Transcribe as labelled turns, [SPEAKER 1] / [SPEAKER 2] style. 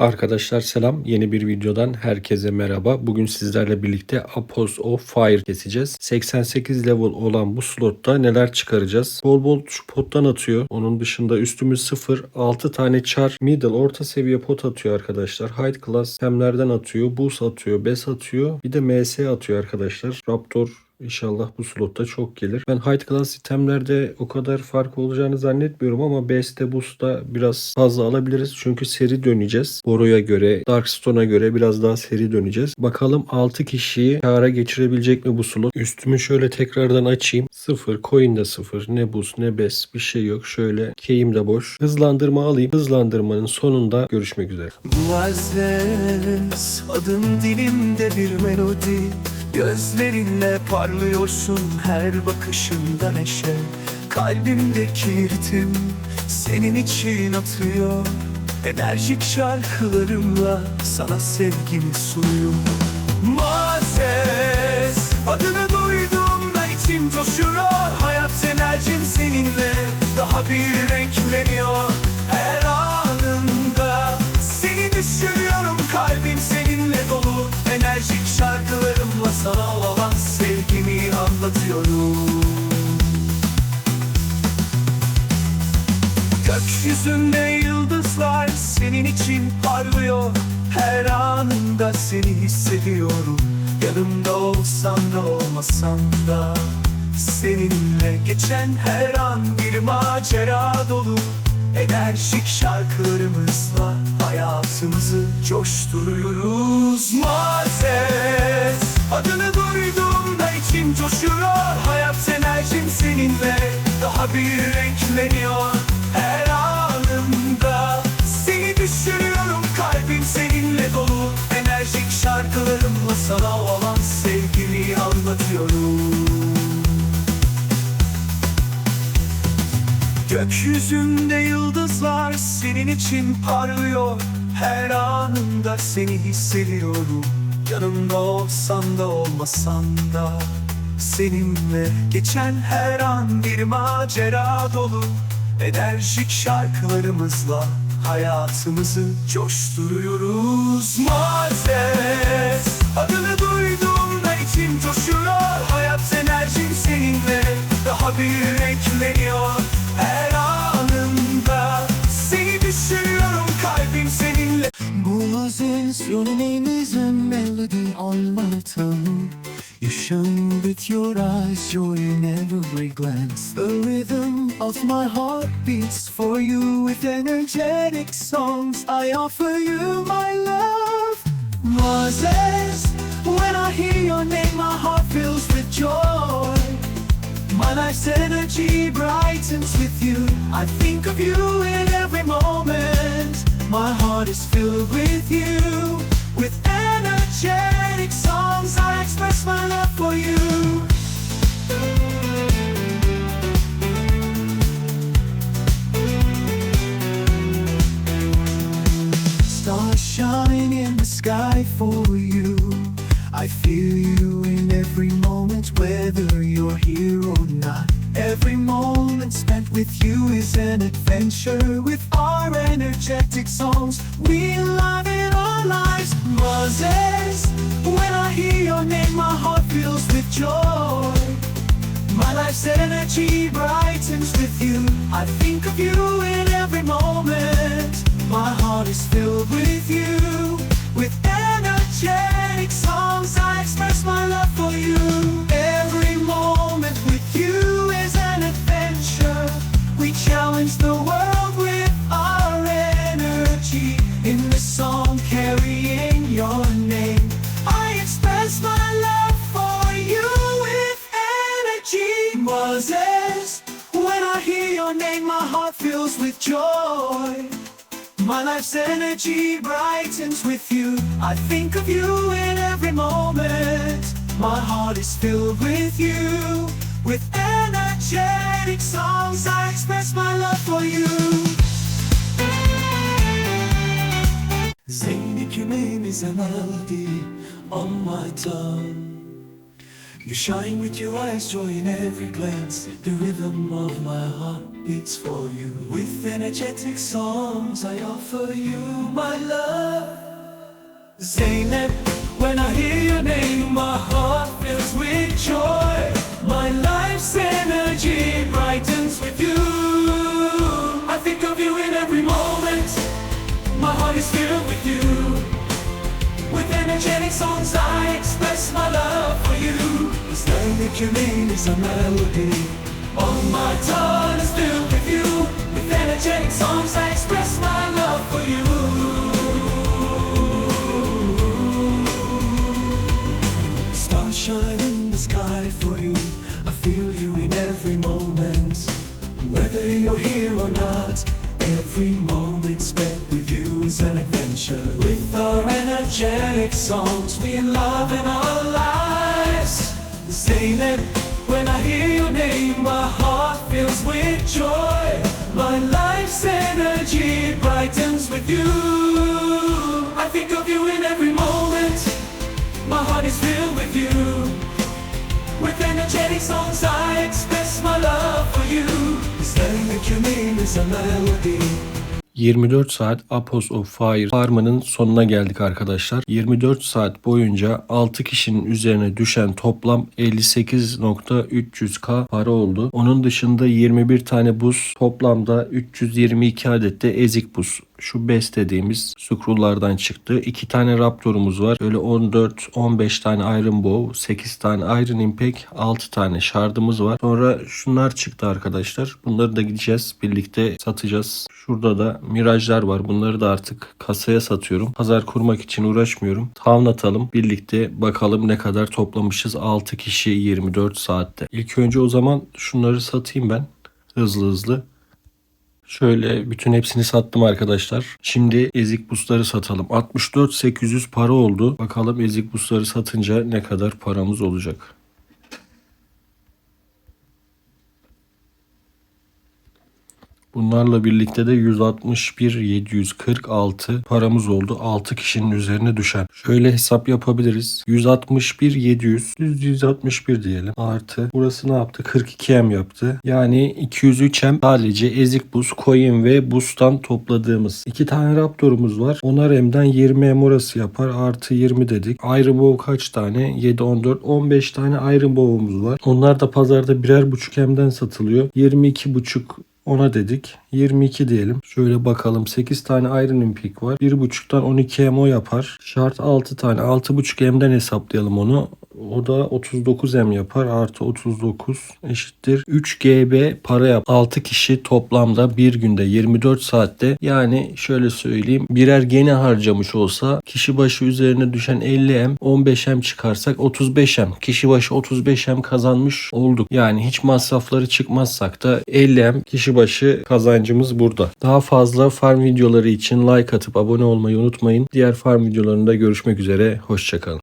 [SPEAKER 1] Arkadaşlar selam. Yeni bir videodan herkese merhaba. Bugün sizlerle birlikte Apos of Fire keseceğiz. 88 level olan bu slotta neler çıkaracağız? Bol bol şu pottan atıyor. Onun dışında üstümüz 0. 6 tane char, middle, orta seviye pot atıyor arkadaşlar. High class hemlerden atıyor. Boost atıyor. Bes atıyor. Bir de MS atıyor arkadaşlar. Raptor İnşallah bu slotta çok gelir. Ben high class itemlerde o kadar fark olacağını zannetmiyorum ama Best'te Boost'ta biraz fazla alabiliriz. Çünkü seri döneceğiz. Boro'ya göre, Darkstone'a göre biraz daha seri döneceğiz. Bakalım 6 kişiyi kâra geçirebilecek mi bu slot? Üstümü şöyle tekrardan açayım. 0, coin de 0. Ne boost ne best bir şey yok. Şöyle keyim de boş. Hızlandırma alayım. Hızlandırmanın sonunda görüşmek üzere.
[SPEAKER 2] Muazzez adım dilimde bir melodi Gözlerinle parlıyorsun her bakışında neşe. Kalbimdeki ritim senin için atıyor. Enerjik şarkılarımla sana sevgimi sunuyorum Muazzez adını duyduğumda içim coşuyor. Hayat enerjim seninle daha bir renkleniyor için parlıyor. Her anında seni hissediyorum. Yanımda olsan da olmasan da. Seninle geçen her an bir macera dolu. Enerjik şarkılarımızla hayatımızı coşturuyoruz. Muazzez adını duyduğumda içim coşuyor. Hayat enerjim seninle daha bir renkleniyor sana olan sevgimi anlatıyorum. Gökyüzünde yıldızlar senin için parlıyor. Her anında seni hissediyorum. Yanımda olsan da olmasan da Seninle geçen her an bir macera dolu. Enerjik şarkılarımızla hayatımızı coşturuyoruz. Muazzez adını duyduğumda içim coşuyor Hayat enerjim seninle daha bir renkleniyor Her anımda seni düşünüyorum kalbim seninle is a melody shine with your eyes, joy in every glance. The rhythm of my heart beats for you with energetic songs. I offer you my love. Moses, when I hear your name, my heart fills with joy. My life's energy brightens with you. I think of you in every moment. My heart is filled with you. With energetic songs, I express my love for you. Is an adventure. With our energetic songs, we love in our lives. Moses, when I hear your name, my heart fills with joy. My life's energy brightens with you. I think of you in every moment. My heart is filled with you. With energetic I hear your name, my heart fills with joy. My life's energy brightens with you. I think of you in every moment. My heart is filled with you. With energetic songs, I express my love for you. Zeynep a melody on my tongue. You shine with your eyes, joy in every glance. The rhythm of my heart beats for you. With energetic songs, I offer you my love. Zainab, when I hear your name, my heart fills with joy. My life's energy brightens with you. I think of you in every moment. My heart is filled with you. With energetic songs, I express my love for you. Name is a melody. All my tongue is filled with you. With energetic songs, I express my love for you. Stars shine in the sky for you. I feel you in every moment. Whether you're here or not, every moment spent with you is an adventure. With our energetic songs, we love in our lives. Zainab, when I hear your name, my heart fills with joy. My life's energy brightens with you. I think of you in every moment. My heart is filled with you. With energetic songs, I express my love for you. Islamic your name is a melody.
[SPEAKER 1] 24 saat Apos of Fire Farm'ının sonuna geldik arkadaşlar. 24 saat boyunca 6 kişinin üzerine düşen toplam 58.300k para oldu. Onun dışında 21 tane buz toplamda 322 adet de ezik buz. Şu beslediğimiz scrolllardan çıktı. 2 tane Raptor'umuz var. Böyle 14-15 tane Iron Bow, 8 tane Iron Impact, 6 tane shardımız var. Sonra şunlar çıktı arkadaşlar. Bunları da gideceğiz. Birlikte satacağız. Şurada da Mirage'lar var. Bunları da artık kasaya satıyorum. Pazar kurmak için uğraşmıyorum. Town atalım. Birlikte bakalım ne kadar toplamışız. 6 kişi 24 saatte. İlk önce o zaman şunları satayım ben. Hızlı hızlı. Şöyle bütün hepsini sattım arkadaşlar. Şimdi ezik busları satalım. 64.800 para oldu. Bakalım ezik busları satınca ne kadar paramız olacak. Bunlarla birlikte de 161.746 paramız oldu. 6 kişinin üzerine düşen. Şöyle hesap yapabiliriz. 161.700 düz 161 diyelim. Artı burası ne yaptı? 42M yaptı. Yani 203M sadece ezik buz, coin ve buzdan topladığımız. 2 tane raptorumuz var. 10'ar M'den 20M orası yapar. Artı 20 dedik. Iron Bow kaç tane? 7, 14, 15 tane Iron Bow'umuz var. Onlar da pazarda birer buçuk M'den satılıyor. 22 buçuk ona dedik. 22 diyelim. Şöyle bakalım. 8 tane Iron Impact var. 1.5'tan 12 MO yapar. Şart 6 tane. 6.5 M'den hesaplayalım onu. O da 39 M yapar. Artı 39 eşittir. 3 GB para yap. 6 kişi toplamda bir günde 24 saatte yani şöyle söyleyeyim birer gene harcamış olsa kişi başı üzerine düşen 50 M 15 M çıkarsak 35 M kişi başı 35 M kazanmış olduk. Yani hiç masrafları çıkmazsak da 50 M kişi başı kazancımız burada. Daha fazla farm videoları için like atıp abone olmayı unutmayın. Diğer farm videolarında görüşmek üzere. Hoşçakalın.